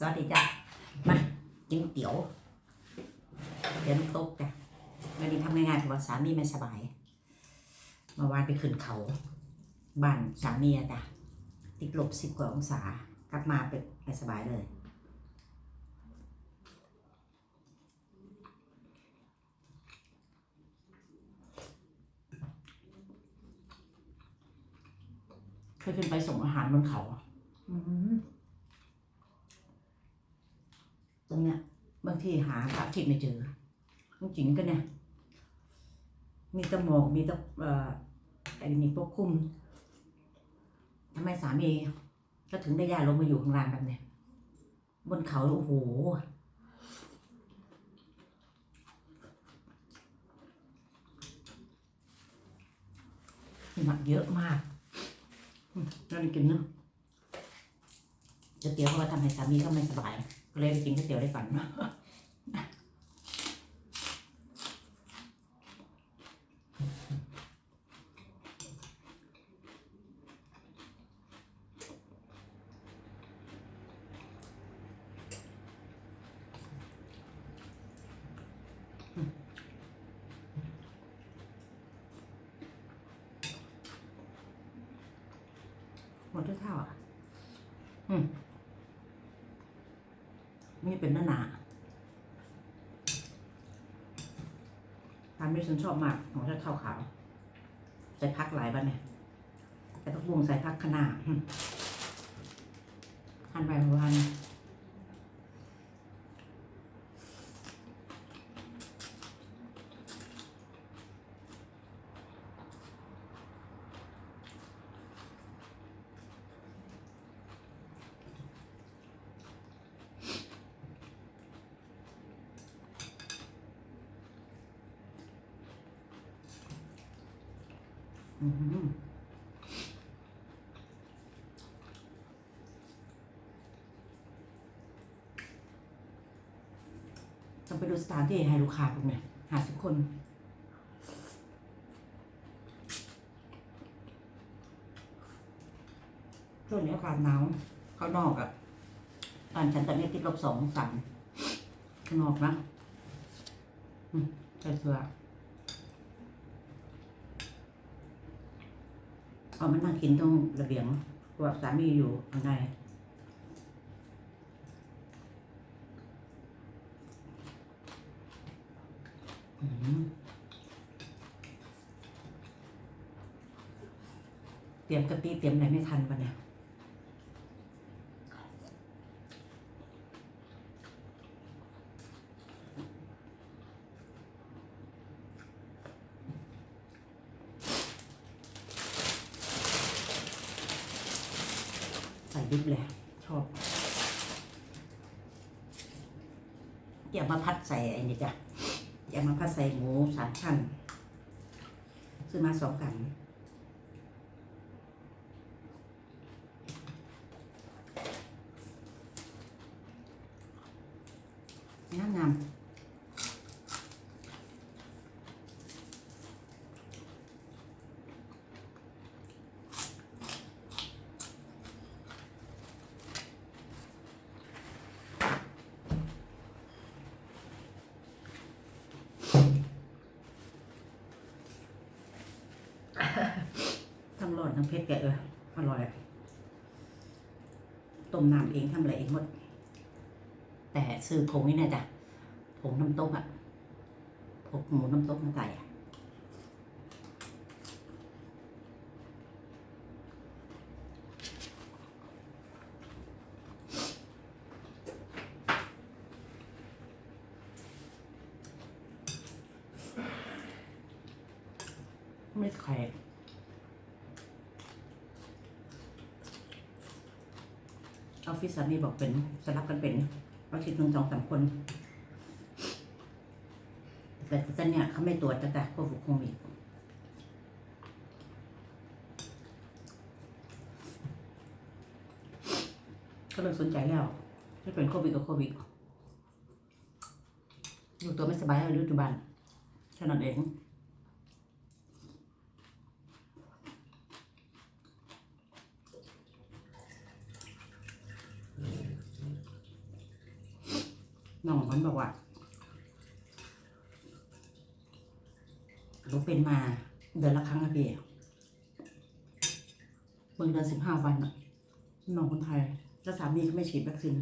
สวัสดีจ้ะมากินเตี๋ยวเดี๋ยวน้ำตกจ้ะวันนี้ทำง่ายๆเพราะว่าสามีไม่สบายเมื่อวานไปขึ้นเขาบ้านสามีอะจ้ะติดลบสิบกว่าองศากลับมาเป็นไม่สบายเลยเคยขึ้นไปส่งอาหารบนเขาอะอืมตรงเนี้ยบางทีหาพระอาทิตย์ไม่เจอจริงๆก็เนี่ย มีตะหมอกมีตะเอ่อไอ้นี่ปกคลุมทำไมสามีก็ถึงได้ย้ายลงมาอยู่ข้างล่างแบบเนี้ยบนเขาโอ้โหหมักเยอะมากน่ากินเนาะก๋วยเตี๋ยวเพราะว่าทำให้สามีก็ไม่สบาย ก็เลยไปกินก๋วยเตี๋ยวได้ก่อนเนาะ หมดทุกเท่าอะ อืมนี่เป็นหน้าหนา ทานไม่ฉันชอบมากของชาข้าวขาว ใส่พักหลายบ้านเนี่ยใส่ผักบุ้งใส่พักขนาดหั่นไปเมื่อวาน ต้องไปดูสถานที่ให้ลูกค้าพวกเนี่ยหาสิบคน ช่วงนี้อากาศหนาวข้างนอกอะ่ะตอนฉันตอนนี้ติดลบสองสามข้างนอกนะ อืมใส่เสื้อ เอามันนั่งกินตรงระเบียงเพราะว่าสามีอยู่ข้างในเตรียมกะปิเตรียมอะไรไม่ทันปะเนี่ย ดิบเลย ชอบอย่ามาพัดใส่ไอ้นี่จ้ะอย่ามาพัดใส่หมูสามชั้นซื้อมาสองกันงามงาม ทั้งร้อนทั้งเผ็ดแกเอออร่อยต้มน้ำเองทำอะไรเองหมด แต่ซื้อผงนี่นะจ๊ะผงน้ำต้มอะผงหมูน้ำต้มมาใส่อะไม่แขกออ ฟิศสามีบอกเป็นสลับกันเป็นอาทิตย์หนึ่งสองสามคน แต่ตอนเนี้ยเขาไม่ตรวจแต่แต่โควิดโควิดก็เลยสนใจแล้วที่เป็นโควิดกับโควิดอยู่ตัวไม่สบายอยู่ที่บ้านแค่นั้นเอง น้องมันบอกว่ารู้เป็นมาเดือนละครั้งนะพี่เบิ่งเดือนสิบห้าวันอะน้องคนไทยแล้วสามีก็ไม่ฉีดวัคซีน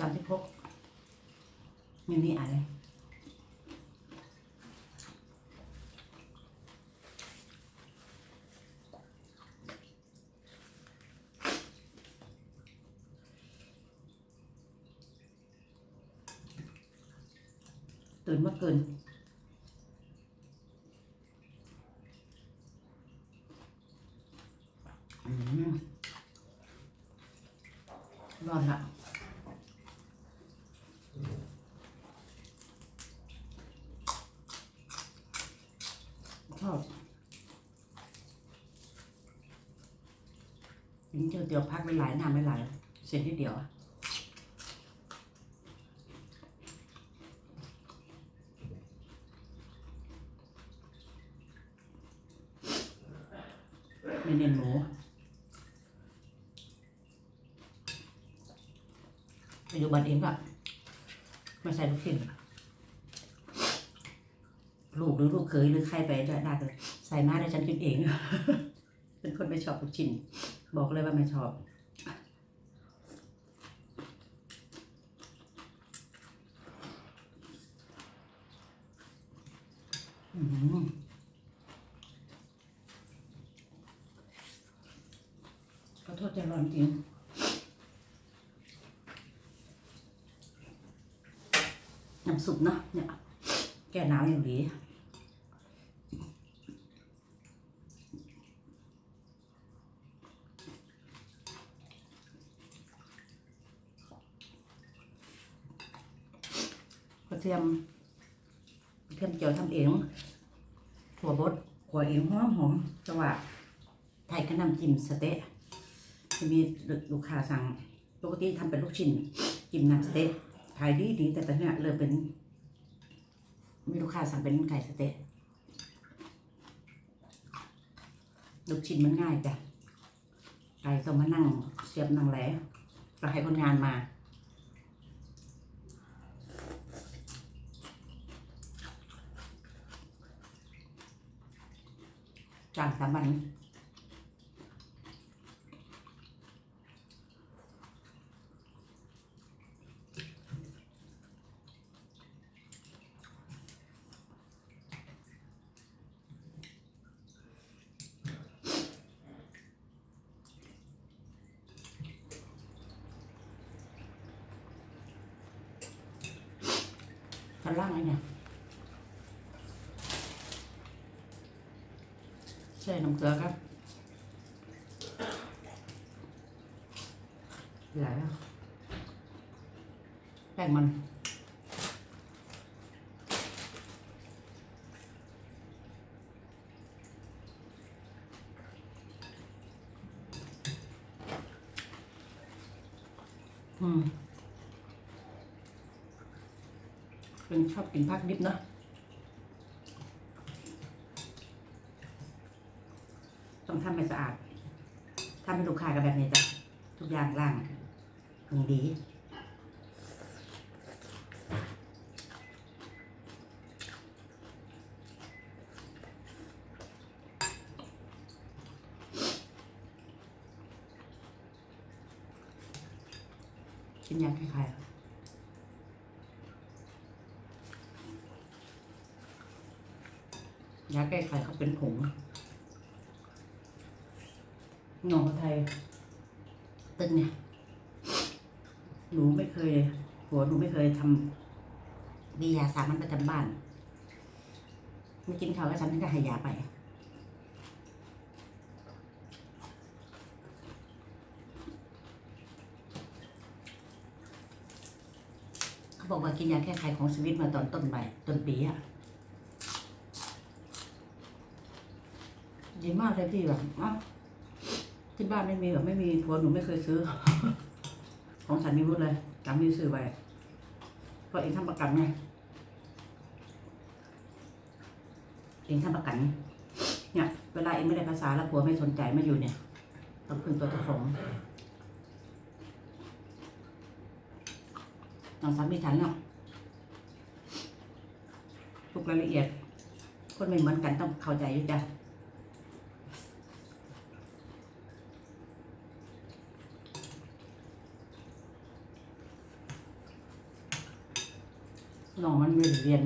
สามสิบหกไม่มีอะไรตื่นมื่อเกินอืมร้อนละชอบกิน เจียวเตียวพักไปหลายน้ำไม่หลายเสร็จที่เดียวอะไม่เน้นหมูปัจจุบันเองก็ไม่ใส่ลูกชิ้นลูกหรือลูกเคยหรือใครไปได้ได้เลยใส่มาได้ฉันกินเอง เป็นคนไม่ชอบลูกชิ้น บอกเลยว่าไม่ชอบ ขอโทษใจร้อนจริงน้ำซุปเนาะเนี่ยแก้หนาวอย่างดี เทียมเทียมเจียวทำเองถั่วบดขัวเองหอมหอมจังหวะไทยก็นำจิ้มสเต๊ะจะมีลูกค้าสั่งปกติทำเป็นลูกชิ้นจิ้มน้ำสเต๊ะขายดีดีแต่ตอนนี้เริ่มเป็น มีลูกค้าสั่งเป็นไก่สเต๊ะลูกชิ้นมันง่ายจ้ะไก่ต้องมานั่งเสียบนั่งแหลเราให้คนงานมา จานสามวันชั้นล่างไอ้เนี่ย ใส่น้ำเกลือครับเหลือแล้วแป้งมันอืมเป็นชอบกินผักดิบเนอะต้อง ทำให้สะอาดทำให้ลูกค้ากันแบบนี้จ้ะทุกอย่างล่างถึงดีกินยาคล้ายๆยาแก้ไขเขาเป็นผง หน่อไทยตึ้งเนี่ย หนูไม่เคยหัวหนูไม่เคยทำมียาสามัญประจำบ้านไม่กินเขาวแล้วฉันก็หายาไปเขาบอกว่ากินยาแก้ไขของชีวิตมาตอนต้นใบต้นปีอะดีมากเลยพี่แบบอ๋อ ที่บ้านไม่มีแบบไม่มีผัวหนูไม่เคยซื้อ ของฉันมีหมดเลยจำมีซื้อไว้เพราะเองทำประกันไงเองทำประกัน เนี่ย เวลาเองไม่ได้ภาษาแล้วผัวไม่สนใจไม่อยู่เนี่ยต้องพึ่งตัวเจ้าของน้องสามีฉันเนาะทุกรายละเอียด คนไม่เหมือนกันต้องเข้าใจอยู่จ้ะ น้องมันไม่ได้เรียน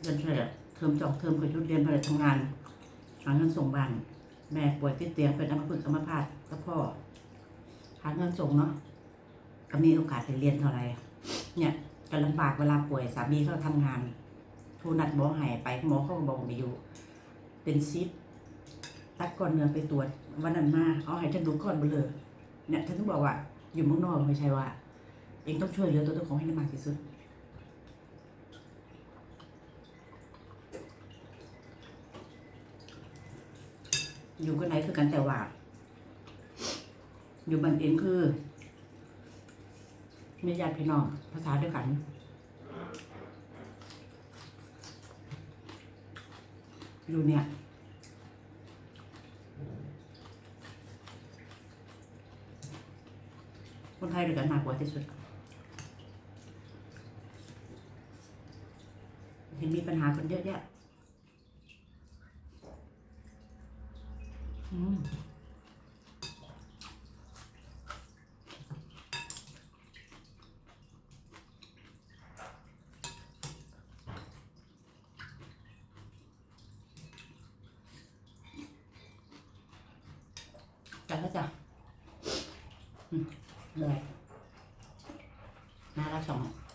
เรียนเฉลี่ยเทอมจอกเทอมกับชุดเรียนไปทำงานหาเงินส่งบ้านแม่ป่วยติดเตียงเป็นอัมพฤกษ์อัมพาตแล้วพ่อหาเงินส่งเนาะก็มีโอกาสไปเรียนเท่าไหร่เนี่ยจะลำบากเวลาป่วยสามีเขาทำงานโทรนัดหมอหายไปหมอเขาก็บอกไม่อยู่ เป็นซิปตัดก้อนเนื้อไปตรวจวันนั้นมาเอาให้ฉันดูก้อนเบลอเนี่ยฉันต้องบอกว่าอยู่เมืองนอกไม่ใช่ว่า เองต้องช่วยเหลือตัวเจ้าของให้ได้มากที่สุดอยู่กันไหนคือกันแต่ว่า อยู่บันเองคือมีญาติพี่น้องภาษาเดียวกัน อยู่เนี่ยคนไทยด้วยกันมากกว่าที่สุด เห็ นมีปัญหาคนเยอะแยะอืมจัดแล้วจ้ะเลยน่ารักสอง